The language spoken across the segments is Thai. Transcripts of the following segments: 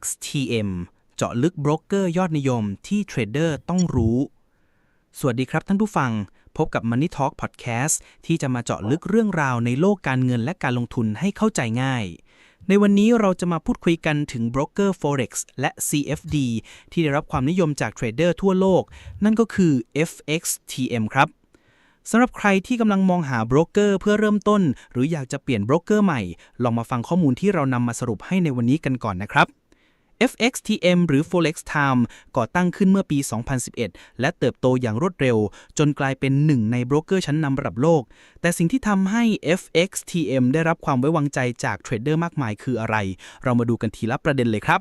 XTM เจาะลึกโบรกเกอร์ยอดนิยมที่เทรดเดอร์ต้องรู้ สวัสดีครับท่านผู้ฟัง พบกับ Money Talk Podcast ที่จะมาเจาะลึกเรื่องราวในโลกการเงินและการลงทุนให้เข้าใจง่าย ในวันนี้เราจะมาพูดคุยกันถึงโบรกเกอร์ Forex และ CFD ที่ได้รับความนิยมจากเทรดเดอร์ทั่วโลก นั่นก็คือ FXTM ครับสำหรับใครที่กำลังมองหาโบรกเกอร์เพื่อเริ่มต้น หรืออยากจะเปลี่ยนโบรกเกอร์ใหม่ ลองมาฟังข้อมูลที่เรานำมาสรุปให้ในวันนี้กันก่อนนะครับ FXTM หรือ Forex Time ก่อตั้งขึ้นเมื่อปี 2011 และเติบโตอย่างรวดเร็ว จนกลายเป็นหนึ่งในโบรกเกอร์ชั้นนำระดับโลก แต่สิ่งที่ทำให้ FXTM ได้รับความไว้วางใจจากเทรดเดอร์มากมายคืออะไร เรามาดูกันทีละประเด็นเลยครับ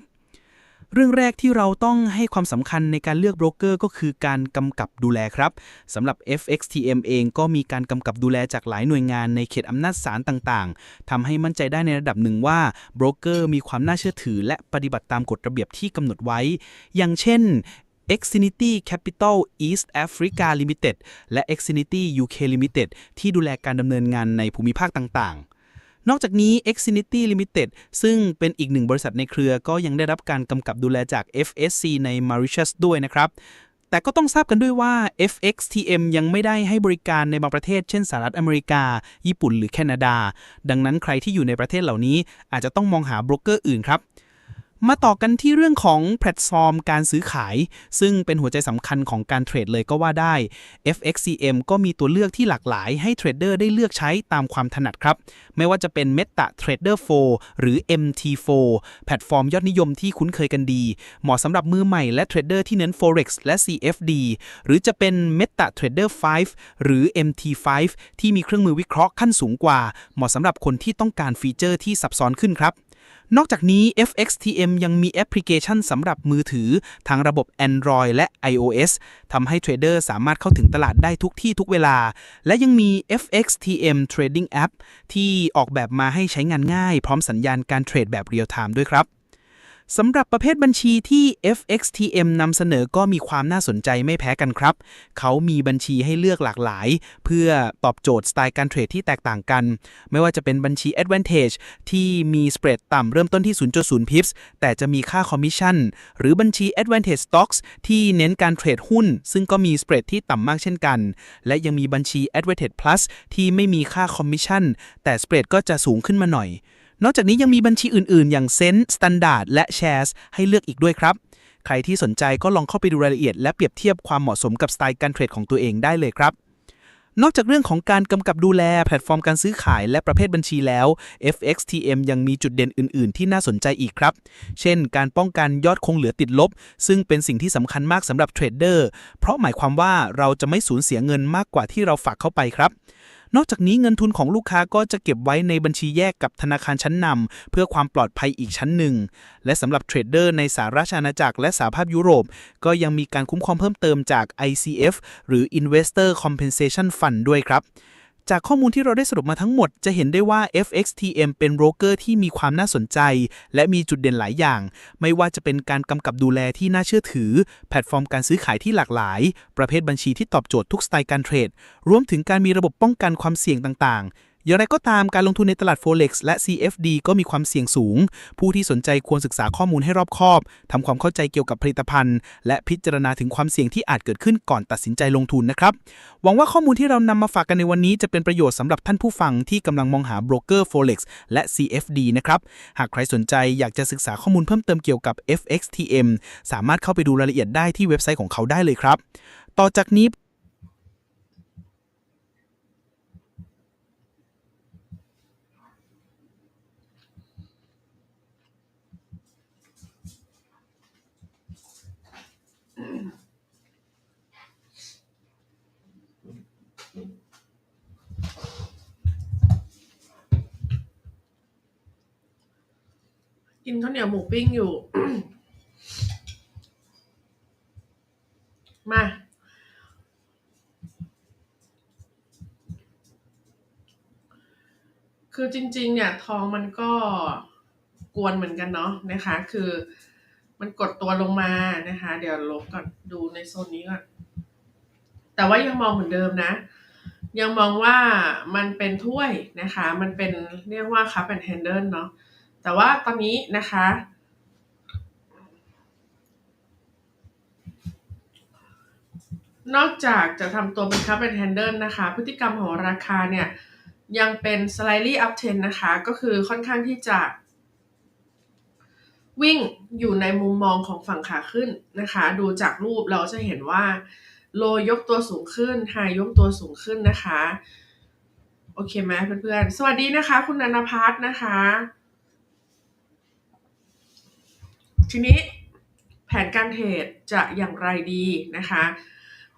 เรื่องแรกที่เราต้องให้ความสำคัญในการเลือกโบรกเกอร์ก็คือการกำกับดูแลครับสำหรับ FXTM เองก็มีการกำกับดูแลจากหลายหน่วยงานในเขตอำนาจศาลต่างๆทำให้มั่นใจได้ในระดับหนึ่งว่าโบรกเกอร์มีความน่าเชื่อถือ และปฏิบัติตามกฎระเบียบที่กำหนดไว้ อย่างเช่น Exinity Capital East Africa Limited และ Exinity UK Limited ที่ดูแลการดำเนินงานในภูมิภาคต่างๆ นอกจากนี้ Exinity Limited ซึ่งเป็นอีกหนึ่งบริษัทในเครือก็ยังได้รับการกำกับดูแลจาก FSC ใน Mauritius ด้วยนะครับแต่ก็ต้องทราบกันด้วยว่า FXTM ยังไม่ได้ให้บริการในบางประเทศ เช่นสหรัฐอเมริกา ญี่ปุ่น หรือแคนาดา ดังนั้นใครที่อยู่ในประเทศเหล่านี้อาจจะต้องมองหาโบรกเกอร์อื่นครับ มาต่อกันที่เรื่องของแพลตฟอร์มการซื้อขาย ซึ่งเป็นหัวใจสำคัญของการเทรดเลยก็ว่าได้ FXCM ก็มีตัวเลือกที่หลากหลายให้เทรดเดอร์ได้เลือกใช้ตามความถนัดครับ ไม่ว่าจะเป็น Meta Trader 4 หรือ MT4 แพลตฟอร์มยอดนิยมที่คุ้นเคยกันดี เหมาะสำหรับมือใหม่และเทรดเดอร์ที่เน้น Forex และ CFD หรือจะเป็น Meta Trader 5 หรือ MT5 ที่มีเครื่องมือวิเคราะห์ขั้นสูงกว่า เหมาะสำหรับคนที่ต้องการฟีเจอร์ที่ซับซ้อนขึ้นครับ นอกจากนี้ FXTM ยังมีแอปพลิเคชันสำหรับมือถือทั้งระบบ Android และ iOS ทำให้เทรดเดอร์สามารถเข้าถึงตลาดได้ทุกที่ทุกเวลา และยังมี FXTM Trading App ที่ออกแบบมาให้ใช้งานง่าย พร้อมสัญญาณการเทรดแบบเรียลไทม์ด้วยครับ สำหรับประเภทบัญชีที่ FXTM นำเสนอก็มีความน่าสนใจไม่แพ้กันครับ เขามีบัญชีให้เลือกหลากหลาย เพื่อตอบโจทย์สไตล์การเทรดที่แตกต่างกัน ไม่ว่าจะเป็นบัญชี Advantage ที่มีสเปรดต่ำเริ่มต้นที่ 0.0 pips แต่จะมีค่าคอมมิชชั่น หรือบัญชี Advantage Stocks ที่เน้นการเทรดหุ้น ซึ่งก็มีสเปรดที่ต่ำมากเช่นกัน และยังมีบัญชี Advantage Plus ที่ไม่มีค่าคอมมิชชั่น แต่สเปรดก็จะสูงขึ้นมาหน่อย นอกจากนี้ยังมีบัญชีอื่นๆ อย่างเซน Standard และ Shares ให้เลือกอีกด้วยครับ ใครที่สนใจก็ลองเข้าไปดูรายละเอียด และเปรียบเทียบความเหมาะสมกับสไตล์การเทรดของตัวเองได้เลยครับนอกจากเรื่องของการกำกับดูแลแพลตฟอร์มการซื้อขายและประเภทบัญชีแล้ว FXTM ยังมีจุดเด่นอื่น ๆ ที่น่าสนใจอีกครับ เช่น การป้องกันยอดคงเหลือติดลบ ซึ่งเป็นสิ่งที่สำคัญมากสำหรับเทรดเดอร์ เพราะหมายความว่าเราจะไม่สูญเสียเงินมากกว่าที่เราฝากเข้าไปครับ นอกจากนี้เงินทุนของลูกค้าก็จะเก็บไว้ในบัญชีแยกกับธนาคารชั้นนำเพื่อความปลอดภัยอีกชั้นหนึ่ง และสำหรับเทรดเดอร์ในสหราชอาณาจักรและสหภาพยุโรป ก็ยังมีการคุ้มครองเพิ่มเติมจาก ICF หรือ Investor Compensation Fund ด้วยครับ จากข้อมูลที่เราได้สรุปมาทั้งหมด จะเห็นได้ว่า FXTM เป็นโบรกเกอร์ที่มีความน่าสนใจ และมีจุดเด่นหลายอย่าง ไม่ว่าจะเป็นการกำกับดูแลที่น่าเชื่อถือ แพลตฟอร์มการซื้อขายที่หลากหลาย ประเภทบัญชีที่ตอบโจทย์ทุกสไตล์การเทรด รวมถึงการมีระบบป้องกันความเสี่ยงต่างๆ อย่างไรก็ตามการลงทุนในตลาด Forex และ CFD ก็มีความเสี่ยงสูง ผู้ที่สนใจควรศึกษาข้อมูลให้รอบคอบทำความเข้าใจเกี่ยวกับผลิตภัณฑ์ และพิจารณาถึงความเสี่ยงที่อาจเกิดขึ้นก่อนตัดสินใจลงทุนนะครับ หวังว่าข้อมูลที่เรานำมาฝากกันในวันนี้จะเป็นประโยชน์สำหรับท่านผู้ฟังที่กำลังมองหาโบรกเกอร์ Forex และ CFD นะครับ หากใครสนใจอยากจะศึกษาข้อมูลเพิ่มเติมเกี่ยวกับ FXTM สามารถเข้าไปดูรายละเอียดได้ที่เว็บไซต์ของเขาได้เลยครับ ต่อจากนี้ กินข้าวเหนียวหมูปิ้งอยู่ มา คือจริง ๆ เนี่ยทองมันก็กวนเหมือนกันเนาะนะคะ คือมันกดตัวลงมานะคะ เดี๋ยวลบก่อนดูในโซนนี้ก่อน แต่ว่ายังมองเหมือนเดิมนะ ยังมองว่ามันเป็นถ้วยนะคะ มันเป็นเรียกว่าคัพแอนด์แฮนเดิลเนาะ แต่ว่าตอนนี้นะคะ นอกจากจะทำตัวเป็นคัพเป็นแฮนเดิลนะคะ พฤติกรรมของราคาเนี่ย ยังเป็น slightly up trend นะคะ ก็คือค่อนข้างที่จะ วิ่งอยู่ในมุมมองของฝั่งขาขึ้นนะคะ ดูจากรูปเราจะเห็นว่าโลยกตัวสูงขึ้นไฮยกตัวสูงขึ้นนะคะ โอเคไหมเพื่อนๆ สวัสดีนะคะ คุณนันพัฒนะคะ ทีนี้แผนการเทรดจะอย่างไรดีนะคะ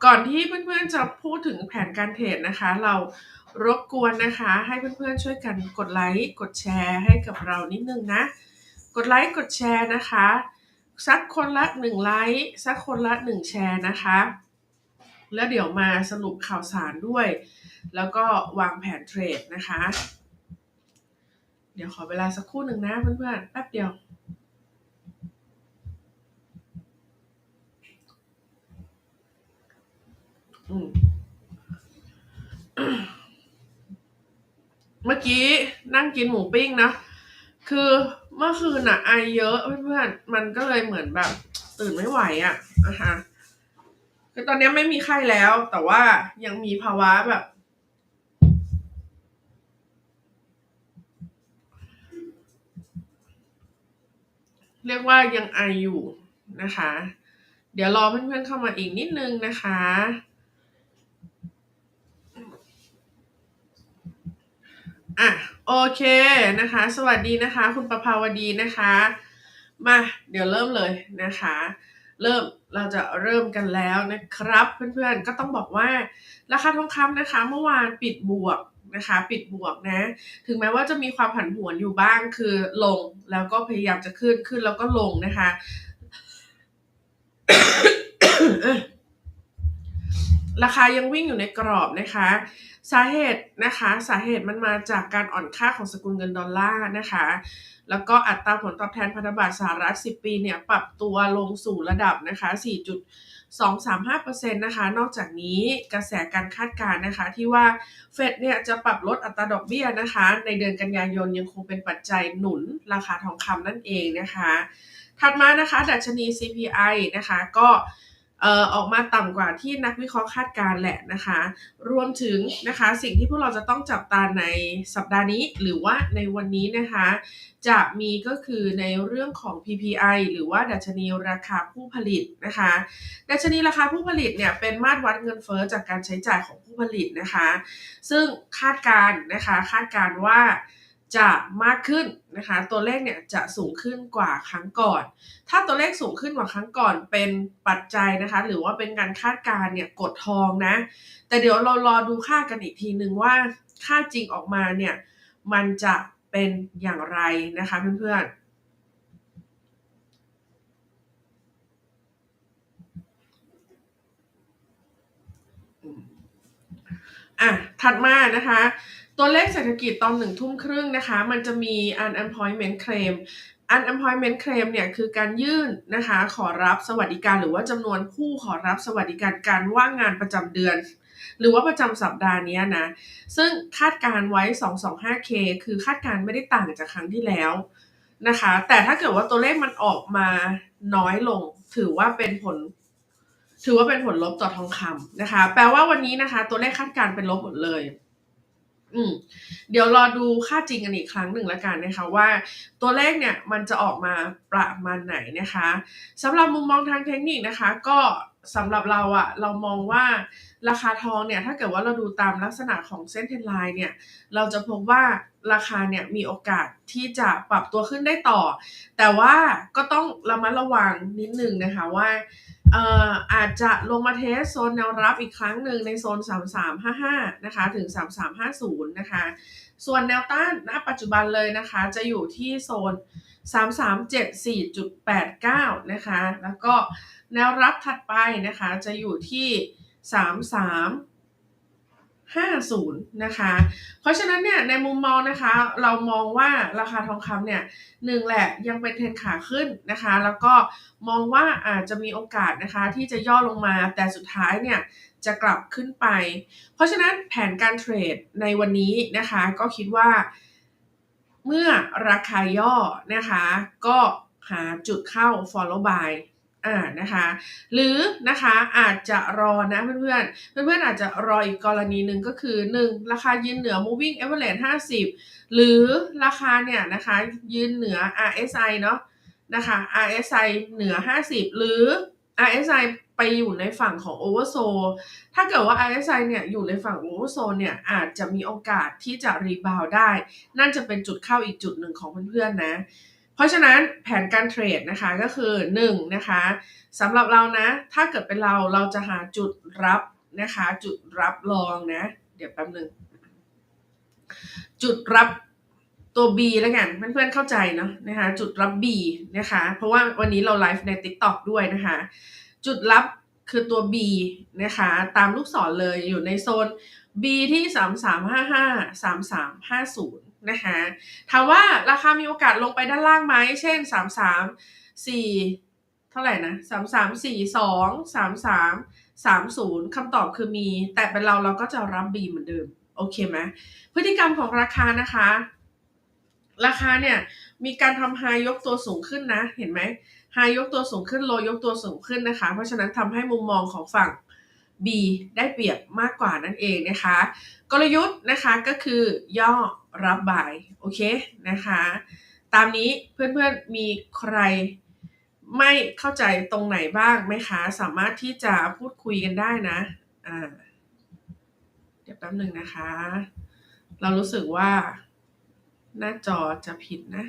ก่อนที่เพื่อนๆจะพูดถึงแผนการเทรดนะคะ เรารบกวนนะคะ ให้เพื่อนๆช่วยกันกดไลค์กดแชร์ให้กับเรานิดนึงนะ กดไลค์กดแชร์นะคะ สักคนละหนึ่งไลค์สักคนละหนึ่งแชร์นะคะ แล้วเดี๋ยวมาสรุปข่าวสารด้วย แล้วก็วางแผนเทรดนะคะ เดี๋ยวขอเวลาสักครู่หนึ่งนะเพื่อนๆแป๊บเดียว อืม เมื่อกี้นั่งกินหมูปิ้งนะ คือเมื่อคืนอะไอเยอะเพื่อนๆ มันก็เลยเหมือนแบบ ตื่นไม่ไหวอะนะคะคือตอนนี้ไม่มีไข้แล้ว แต่ว่ายังมีภาวะแบบ เรียกว่ายังไออยู่นะคะ เดี๋ยวรอเพื่อนๆเข้ามาอีกนิดนึงนะคะ อะโอเคนะคะ สวัสดีนะคะ คุณประภาวดีนะคะ มาเดี๋ยวเริ่มเลยนะคะ เริ่มเราจะเริ่มกันแล้วนะครับ เพื่อนๆก็ต้องบอกว่าราคาทองคำนะคะ เมื่อวานปิดบวกนะคะ ปิดบวกนะ ถึงแม้ว่าจะมีความผันผวนอยู่บ้างคือลงแล้วก็พยายามจะขึ้นขึ้นแล้วก็ลงนะคะ ราคายังวิ่งอยู่ในกรอบนะคะ สาเหตุนะคะ สาเหตุมันมาจากการอ่อนค่าของสกุลเงินดอลลาร์นะคะ แล้วก็อัตราผลตอบแทนพันธบัตรสหรัฐ 10 ปีเนี่ยปรับตัวลงสู่ระดับนะคะ 4.235%นะคะ นอกจากนี้กระแสการคาดการณ์นะคะ ที่ว่าเฟดเนี่ยจะปรับลดอัตราดอกเบี้ยนะคะ ในเดือนกันยายนยังคงเป็นปัจจัยหนุนราคาทองคำนั่นเองนะคะ ถัดมานะคะดัชนี CPI นะคะก็ ออออกมาต่ำกว่าที่นักวิเคราะห์คาดการณ์แหละนะคะ รวมถึงนะคะสิ่งที่พวกเราจะต้องจับตาในสัปดาห์นี้หรือว่าในวันนี้นะคะ จะมีก็คือในเรื่องของ PPI หรือว่าดัชนีราคาผู้ผลิตนะคะ ดัชนีราคาผู้ผลิตเนี่ยเป็นมาตรวัดเงินเฟ้อจากการใช้จ่ายของผู้ผลิตนะคะ ซึ่งคาดการณ์นะคะคาดการณ์ว่า จะมากขึ้นนะคะ ตัวเลขเนี่ยจะสูงขึ้นกว่าครั้งก่อน ถ้าตัวเลขสูงขึ้นกว่าครั้งก่อนเป็นปัจจัยนะคะ หรือว่าเป็นการคาดการณ์เนี่ยกดทองนะ แต่เดี๋ยวเรารอดูค่ากันอีกทีหนึ่งว่าค่าจริงออกมาเนี่ยมันจะเป็นอย่างไรนะคะเพื่อนๆอะ ถัดมานะคะ ตัวเลขเศรษฐกิจตอนหนึ่งทุ่มครึ่งนะคะ มันจะมี unemployment claim unemployment claim เนี่ยคือการยื่นนะคะขอรับสวัสดิการหรือว่าจำนวนผู้ขอรับสวัสดิการการว่างงานประจำเดือน หรือว่าประจำสัปดาห์นี้นะ ซึ่งคาดการไว้ 225k คือคาดการไม่ได้ต่างจากครั้งที่แล้วนะคะ แต่ถ้าเกิดว่าตัวเลขมันออกมาน้อยลง ถือว่าเป็นผล ถือว่าเป็นผลลบต่อทองคำนะคะ แปลว่าวันนี้นะคะ ตัวเลขคาดการเป็นลบหมดเลย อืมเดี๋ยวรอดูค่าจริงกันอีกครั้งหนึ่งล้วกันนะคะว่า ตัวเลขเนี่ยมันจะออกมาประมาณไหนนะคะสำหรับมุมมองทางเทคนิคนะคะ ก็สำหรับเราอะเรามองว่าราคาทองเนี่ยถ้าเกิดว่าเราดูตามลักษณะของเส้นเทรนไลน์เนี่ยเราจะพบว่าราคาเนี่ยมีโอกาสที่จะปรับตัวขึ้นได้ต่อ แต่ว่าก็ต้องระมัดระวังนิดนึงนะคะว่า เอ่ออาจจะลงมาเทสโซนแนวรับอีกครั้งหนึ่งในโซน 3355 นะคะ ถึง 3350 นะคะ ส่วนแนวต้านณปัจจุบันเลยนะคะ จะอยู่ที่โซน 3374.89 นะคะ แล้วก็แนวรับถัดไปนะคะ จะอยู่ที่ 33 50 นะคะ เพราะฉะนั้นเนี่ยในมุมมองนะคะ เรามองว่าราคาทองคำเนี่ยหนึ่งแหละยังเป็นเทรนขาขึ้นนะคะ แล้วก็มองว่าอาจจะมีโอกาสนะคะที่จะย่อลงมาแต่สุดท้ายเนี่ยจะกลับขึ้นไป เพราะฉะนั้นแผนการเทรดในวันนี้นะคะ ก็คิดว่า เมื่อราคาย่อนะคะ ก็หาจุดเข้า follow by อ่านะคะหรือนะคะอาจจะรอนะเพื่อนๆเพื่อนๆอาจจะรออีกกรณีหนึ่งก็คือ 1. ราคายืนเหนือ moving average 50 หรือราคาเนี่ยนะคะยืนเหนือ RSI เนาะนะคะ RSI เหนือ 50 หรือ RSI ไปอยู่ในฝั่งของ oversold ถ้าเกิดว่า RSI เนี่ยอยู่ในฝั่ง oversold เนี่ยอาจจะมีโอกาสที่จะรีบาวได้ นั่นจะเป็นจุดเข้าอีกจุดหนึ่งของเพื่อนๆนะ เพราะฉะนั้นแผนการเทรดนะคะก็คือ1นะคะสำหรับเรานะ ถ้าเกิดเป็นเราเราจะหาจุดรับนะคะ จุดรับรองนะ เดี๋ยวแป๊บหนึ่งจุดรับตัว B แล้วกันเพื่อนๆเข้าใจเนาะนะคะ จุดรับ B นะคะ เพราะว่าวันนี้เราไลฟ์ใน TikTok ด้วยนะคะ จุดรับคือตัว B นะคะ ตามลูกศรเลยอยู่ในโซน B ที่ 3355 3350 นะคะถามว่าราคามีโอกาสลงไปด้านล่างไหมเช่น 33 4 เท่าไหร่นะ33 42 33 30คำตอบคือมี แต่เป็นเราเราก็จะรับ B เหมือนเดิม โอเคไหมพฤติกรรมของราคานะคะ ราคาเนี่ย มีการทำไฮยกตัวสูงขึ้นนะ เห็นไหมไฮยกตัวสูงขึ้นโลยกตัวสูงขึ้นนะคะ เพราะฉะนั้นทำให้มุมมองของฝั่ง B ได้เปรียบมากกว่านั่นเองนะคะ กลยุทธ์นะคะก็คือย่อ รับบายโอเคนะคะ ตามนี้เพื่อนๆมีใครไม่เข้าใจตรงไหนบ้างไหมคะ สามารถที่จะพูดคุยกันได้นะอ่าเดี๋ยวแป๊บหนึ่งนะคะ เรารู้สึกว่า หน้าจอจะผิดนะ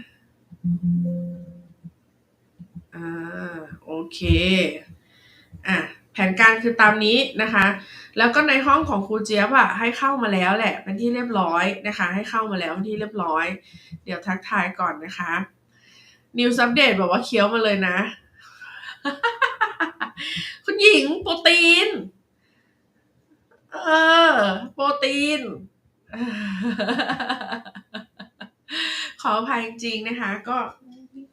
อ่าโอเคอะ แผนการคือตามนี้นะคะ แล้วก็ในห้องของครูเจี๊ยบอะให้เข้ามาแล้วแหละเป็นที่เรียบร้อยนะคะ ให้เข้ามาแล้วเป็นที่เรียบร้อย เดี๋ยวทักทายก่อนนะคะ นิวซั p เดตบอกว่าเคี้ยวมาเลยนะ คุณหญิงโปรตีน เออ โปรตีน ขออภัยจริงๆนะคะ ก็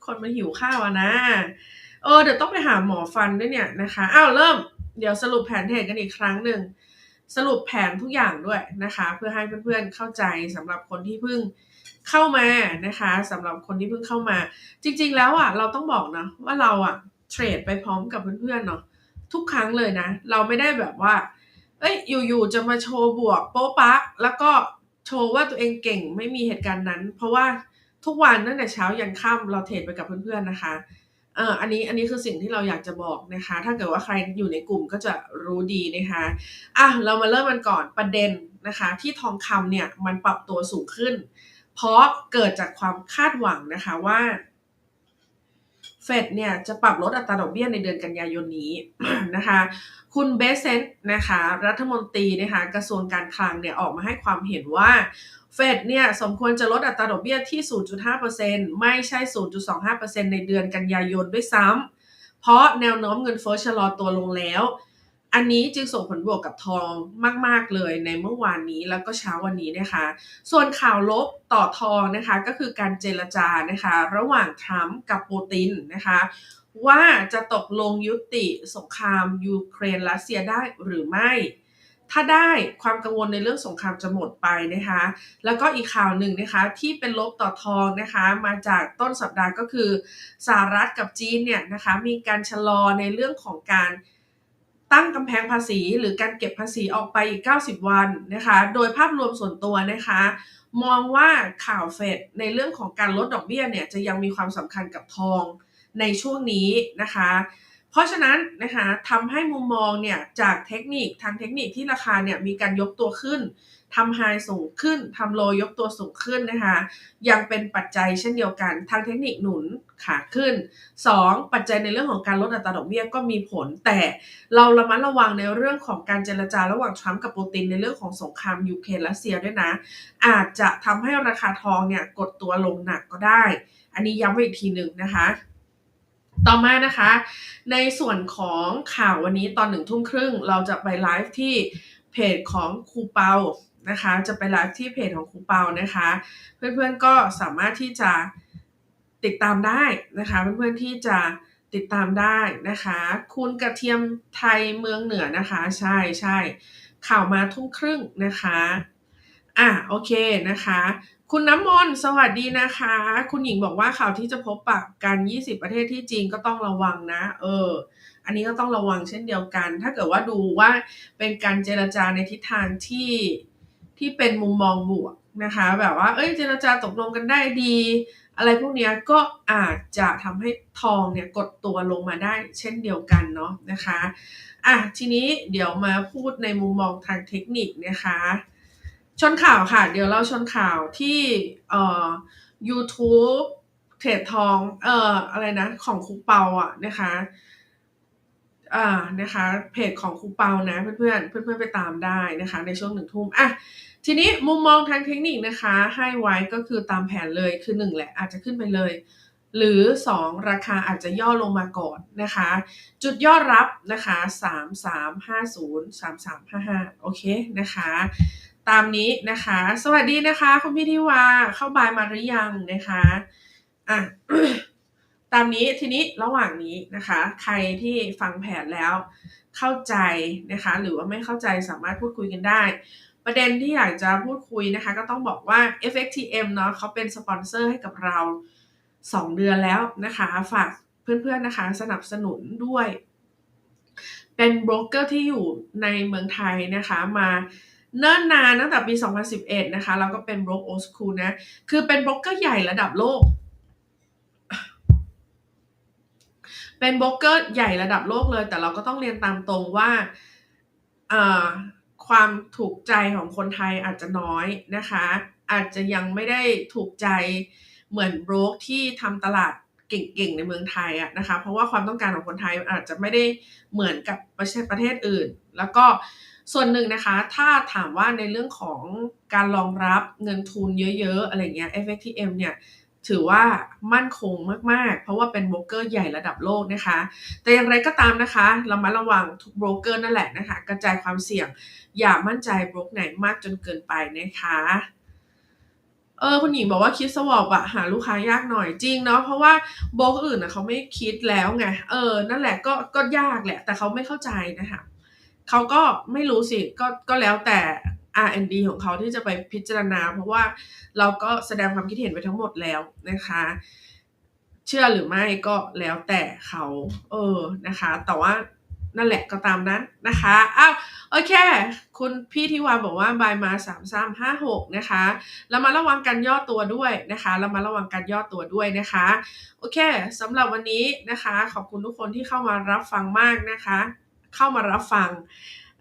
คนมันหิวข้าวอะนะ เออเดี๋ยวต้องไปหาหมอฟันด้วยเนี่ยนะคะอ้าวเริ่มเดี๋ยวสรุปแผนเทรดกันอีกครั้งหนึ่งสรุปแผนทุกอย่างด้วยนะคะ เพื่อให้เพื่อนๆเข้าใจสำหรับคนที่เพิ่งเข้ามานะคะสำหรับคนที่เพิ่งเข้ามา จริง ๆ แล้วอะเราต้องบอกนะว่าเราอะเทรดไปพร้อมกับเพื่อนๆเนาะทุกครั้งเลยนะ เราไม่ได้แบบว่า เอ้ยอยู่ๆจะมาโชว์บวกโป๊ะปะ แล้วก็โชว์ว่าตัวเองเก่งไม่มีเหตุการณ์นั้น เพราะว่าทุกวันตั้งแต่เช้ายันค่ำเราเทรดไปกับเพื่อนๆนะคะ เอออันนี้อันนี้คือสิ่งที่เราอยากจะบอกนะคะ ถ้าเกิดว่าใครอยู่ในกลุ่มก็จะรู้ดีนะคะอะเรามาเริ่มกันก่อนประเด็นนะคะ ที่ทองคำเนี่ยมันปรับตัวสูงขึ้น เพราะเกิดจากความคาดหวังนะคะว่า ฟดเนี่ยจะปรับลดอัตราดอกเบี้ยในเดือนกันยายนนี้นะคะ คุณเบสเซนต์นะคะรัฐมนตรีนะคะกระทรวงการคลังเนี่ยออกมาให้ความเห็นว่าเฟดเนี่ยสมควรจะลดอัตราดอกเบี้ยที่ 0.5%ไม่ใช่ 0.25%ในเดือนกันยายนด้วยซ้ำเพราะแนวโน้มเงินเฟ้อชะลอตัวลงแล้ว อันนี้จึงส่งผลบวกกับทองมาก ๆ เลยในเมื่อวานนี้แล้วก็เช้าวันนี้นะคะ ส่วนข่าวลบต่อทองนะคะก็คือการเจรจานะคะ ระหว่างทรัมป์กับปูตินนะคะว่าจะตกลงยุติสงครามยูเครนรัสเซียได้หรือไม่ ถ้าได้ความกังวลในเรื่องสงครามจะหมดไปนะคะ แล้วก็อีกข่าวหนึ่งนะคะที่เป็นลบต่อทองนะคะมาจากต้นสัปดาห์ก็คือสหรัฐกับจีนเนี่ยนะคะมีการชะลอในเรื่องของการ ตั้งกำแพงภาษีหรือการเก็บภาษีออกไปอีก 90 วันนะคะ โดยภาพรวมส่วนตัวนะคะ มองว่าข่าวเฟดในเรื่องของการลดดอกเบี้ยเนี่ยจะยังมีความสำคัญกับทองในช่วงนี้นะคะ เพราะฉะนั้นนะคะทำให้มุมมองเนี่ยจากเทคนิคทางเทคนิคที่ราคาเนี่ยมีการยกตัวขึ้น ทำไฮสูงขึ้นทำโลยกตัวสูงขึ้นนะคะ ยังเป็นปัจจัยเช่นเดียวกันทางเทคนิคหนุนขาขึ้น 2. ปัจจัยในเรื่องของการลดอัตราดอกเบี้ยก็มีผล แต่เราระมัดระวังในเรื่องของการเจรจาระหว่างทรัมป์กับปูตินในเรื่องของสงครามยูเครนรัสเซียด้วยนะ อาจจะทำให้ราคาทองเนี่ยกดตัวลงหนักก็ได้ อันนี้ย้ำไว้อีกทีหนึ่งนะคะต่อมานะคะ ในส่วนของข่าววันนี้ตอนหนึ่งทุ่มครึ่ง เราจะไปไลฟ์ที่เพจของครูเปา นะคะ จะไปไลฟ์ที่เพจของครูเปานะคะ เพื่อนๆก็สามารถที่จะติดตามได้นะคะ เพื่อนๆที่จะติดตามได้นะคะ คุณกระเทียมไทยเมืองเหนือนะคะ ใช่ใช่ข่าวมาทุ่มครึ่งนะคะอะโอเคนะคะ คุณน้ำมนต์สวัสดีนะคะ คุณหญิงบอกว่าข่าวที่จะพบปะกัน 20 ประเทศที่จีนก็ต้องระวังนะ เออ อันนี้ก็ต้องระวังเช่นเดียวกัน ถ้าเกิดว่าดูว่าเป็นการเจรจาในทิศทางที่ ที่เป็นมุมมองบวกนะคะ แบบว่า เอ้ยเจรจาตกลงกันได้ดี อะไรพวกนี้ก็อาจจะทำให้ทองเนี่ยกดตัวลงมาได้เช่นเดียวกันเนาะนะคะอะทีนี้เดี๋ยวมาพูดในมุมมองทางเทคนิคนะคะ ชนข่าวค่ะ เดี๋ยวเราชนข่าวที่เอ่อ YouTube เทรดทองเอ่ออะไรนะ ของครูเปาอะนะคะ อ่านะคะเพจของครูเปานะเพื่อนเพื่อนๆไปตามได้นะคะในช่วงหนึ่งทุ่มอะทีนี้มุมมองทางเทคนิคนะคะ ให้ไว้ก็คือตามแผนเลยคือหนึ่งแหละอาจจะขึ้นไปเลย หรือ 2 ราคาอาจจะย่อลงมาก่อนนะคะ จุดย่อรับนะคะ 3350 3355 โอเคนะคะ ตามนี้นะคะ สวัสดีนะคะ คุณพี่ทิวาเข้าบายมาหรือยังนะคะอะ ตามนี้ทีนี้ระหว่างนี้นะคะ ใครที่ฟังแผนแล้วเข้าใจนะคะ หรือว่าไม่เข้าใจสามารถพูดคุยกันได้ ประเด็นที่อยากจะพูดคุยนะคะ ก็ต้องบอกว่า FXTM เนาะเขาเป็นสปอนเซอร์ให้กับเรา 2 เดือนแล้วนะคะ ฝากเพื่อนๆนะคะ สนับสนุนด้วย เป็นโบรกเกอร์ที่อยู่ในเมืองไทยนะคะมาเนิ่นนานตั้งแต่ปี 2011 นะคะแล้วก็เป็นโบรกโอสคูลนะ คือเป็นโบรกเกอร์ใหญ่ระดับโลก เป็นโบรกเกอร์ใหญ่ระดับโลกเลย แต่เราก็ต้องเรียนตามตรงว่าความถูกใจของคนไทยอาจจะน้อยนะคะ อาจจะยังไม่ได้ถูกใจเหมือนโบรกที่ทำตลาดเก่งๆ ในเมืองไทยอะนะคะ เพราะว่าความต้องการของคนไทยอาจจะไม่ได้เหมือนกับประเทศประเทศอื่น แล้วก็ส่วนหนึ่งนะคะ ถ้าถามว่าในเรื่องของการรองรับเงินทุนเยอะๆ อะไรเงี้ย FXTM เนี่ย ถือว่ามั่นคงมากๆ เพราะว่าเป็นโบรกเกอร์ใหญ่ระดับโลกนะคะ แต่อย่างไรก็ตามนะคะเรามาระวังทุกโบรกเกอร์นั่นแหละนะคะ กระจายความเสี่ยง อย่ามั่นใจโบรกไหนมากจนเกินไปนะคะเออคุณหญิงบอกว่าคิดสวอปอะหาลูกค้ายากหน่อยจริงเนาะเพราะว่าโบรกอื่นอะเขาไม่คิดแล้วไงเออนั่นแหละก็ก็ยากแหละ แต่เขาไม่เข้าใจนะคะเขาก็ไม่รู้สิก็ก็แล้วแต่ R&D ของเขาที่จะไปพิจารณา เพราะว่าเราก็แสดงความคิดเห็นไปทั้งหมดแล้วนะคะ เชื่อหรือไม่ก็แล้วแต่เขาเออนะคะ แต่ว่านั่นแหละก็ตามนั้นนะคะอ้าวโอเค คุณพี่ทิวาบอกว่าบายมาสามสามห้าหกนะคะเรามาระวังการย่อตัวด้วยนะคะเรามาระวังการย่อตัวด้วยนะคะโอเคสำหรับวันนี้นะคะ ขอบคุณทุกคนที่เข้ามารับฟังมากนะคะ เข้ามารับฟัง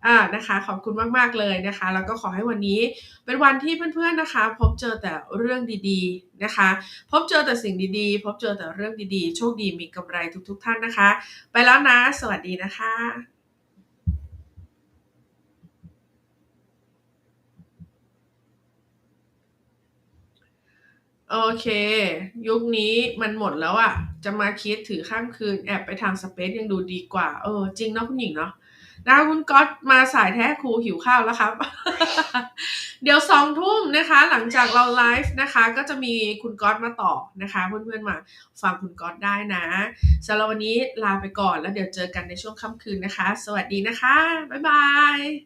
อ่านะคะ ขอบคุณมากๆเลยนะคะ แล้วก็ขอให้วันนี้เป็นวันที่เพื่อนๆนะคะ พบเจอแต่เรื่องดีๆนะคะ พบเจอแต่สิ่งดีๆ พบเจอแต่เรื่องดีๆ โชคดีมีกำไรทุกๆท่านนะคะ ไปแล้วนะ สวัสดีนะคะโอเค ยุคนี้มันหมดแล้วอะจะมาคิดถือข้ามคืนแอบไปทางสเปซยังดูดีกว่า เออ จริงเนาะคุณหญิงเนาะ นะคุณก๊อตมาสายแท้ครูหิวข้าวแล้วครับ เดี๋ยวสองทุ่มนะคะ หลังจากเราไลฟ์นะคะ ก็จะมีคุณก๊อตมาต่อนะคะ เพื่อนๆมาฟังคุณก๊อตได้นะสำหรับวันนี้ลาไปก่อนแล้วเดี๋ยวเจอกันในช่วงค่ำคืนนะคะ สวัสดีนะคะ บ๊ายบาย